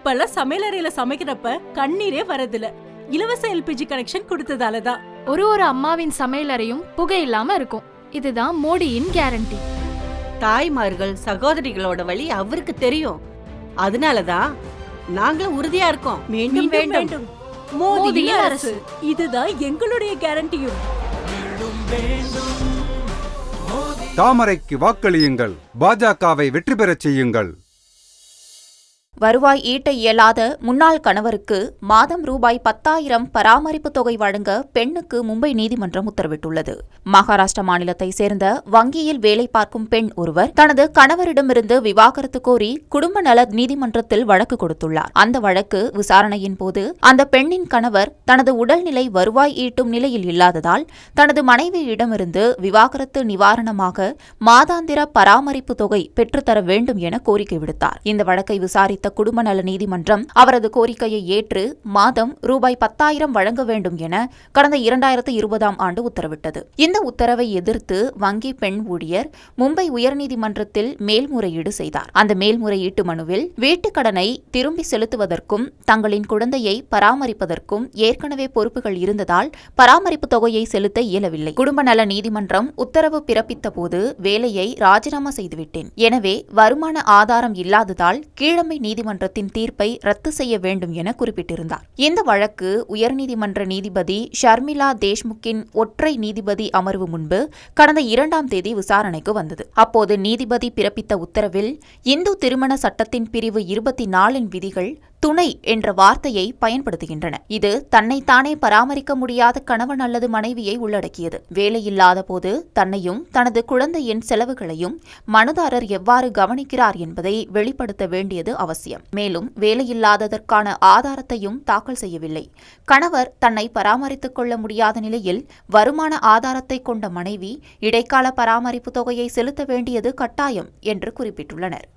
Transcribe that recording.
இப்பெல்லாம் சமையலறையில சமைக்கிறப்ப கண்ணீரே வரதில்ல. இலவச எல்பிஜி கனெக்ஷன் கொடுத்ததால தான் ஒரு ஒரு அம்மாவின் சமையலறையும் புகை இல்லாம இருக்கும். இதுதான் மோடியின் கேரண்டி தாய்மார்கள் சகோதரிகளோட வழி அவருக்கு தெரியும். அதனாலதான் நாங்களும் உறுதியா இருக்கோம். மீண்டும் வேண்டும். மோதியின் அரசு. இதுதான் எங்களுடைய கேரண்டியும் தாமரைக்கு வாக்களியுங்கள். பாஜகவை வெற்றி பெறச் செய்யுங்கள். வருவாய் ஈட்ட இயலாத முன்னாள் கணவருக்கு மாதம் ரூபாய் பத்தாயிரம் பராமரிப்பு தொகை வழங்க பெண்ணுக்கு மும்பை நீதிமன்றம் உத்தரவிட்டுள்ளது. மகாராஷ்டிர மாநிலத்தை சேர்ந்த வங்கியில் வேலை பார்க்கும் பெண் ஒருவர் தனது கணவரிடமிருந்து விவாகரத்து கோரி குடும்ப நல நீதிமன்றத்தில் வழக்கு கொடுத்துள்ளார். அந்த வழக்கு விசாரணையின் போது அந்த பெண்ணின் கணவர் தனது உடல்நிலை வருவாய் ஈட்டும் நிலையில் இல்லாததால் தனது மனைவியிடமிருந்து விவாகரத்து நிவாரணமாக மாதாந்திர பராமரிப்பு தொகை பெற்றுத்தர வேண்டும் என கோரிக்கை விடுத்தார். இந்த வழக்கை விசாரித்த குடும்ப நல நீதிமன்றம் அவரது கோரிக்கையை ஏற்று மாதம் ரூபாய் பத்தாயிரம் வழங்க வேண்டும் என கடந்த இரண்டாயிரத்து இருபதாம் ஆண்டு உத்தரவிட்டது. இந்த உத்தரவை எதிர்த்து வங்கி பெண் ஊழியர் மும்பை உயர்நீதிமன்றத்தில் மேல்முறையீடு செய்தார். அந்த மேல்முறையீட்டு மனுவில் வீட்டுக் கடனை திரும்பி செலுத்துவதற்கும் தங்களின் குழந்தையை பராமரிப்பதற்கும் ஏற்கனவே பொறுப்புகள் இருந்ததால் பராமரிப்பு தொகையை செலுத்த இயலவில்லை. குடும்ப நல நீதிமன்றம் உத்தரவு பிறப்பித்த போது வேலையை ராஜினாமா செய்துவிட்டேன். எனவே வருமான ஆதாரம் இல்லாததால் கீழமை நீதிமன்றத்தின் தீர்ப்பை ரத்து செய்ய வேண்டும் என குறிப்பிட்டிருந்தார். இந்த வழக்கு உயர்நீதிமன்ற நீதிபதி ஷர்மிளா தேஷ்முக்கின் ஒற்றை நீதிபதி அமர்வு முன்பு கடந்த இரண்டாம் தேதி விசாரணைக்கு வந்தது. அப்போது நீதிபதி பிறப்பித்த உத்தரவில் இந்து திருமண சட்டத்தின் பிரிவு இருபத்தி நாலின் விதிகள் துணை என்ற வார்த்தையை பயன்படுத்துகின்றன. இது தன்னைத்தானே பராமரிக்க முடியாத கணவன் அல்லது மனைவியை உள்ளடக்கியது. வேலையில்லாத போது தன்னையும் தனது குழந்தையின் செலவுகளையும் மனுதாரர் எவ்வாறு கவனிக்கிறார் என்பதை வெளிப்படுத்த வேண்டியது அவசியம். மேலும் வேலையில்லாததற்கான ஆதாரத்தையும் தாக்கல் செய்யவில்லை. கணவர் தன்னை பராமரித்துக் கொள்ள முடியாத நிலையில் வருமான ஆதாரத்தை கொண்ட மனைவி இடைக்கால பராமரிப்பு தொகையை செலுத்த வேண்டியது கட்டாயம் என்று குறிப்பிட்டுள்ளனர்.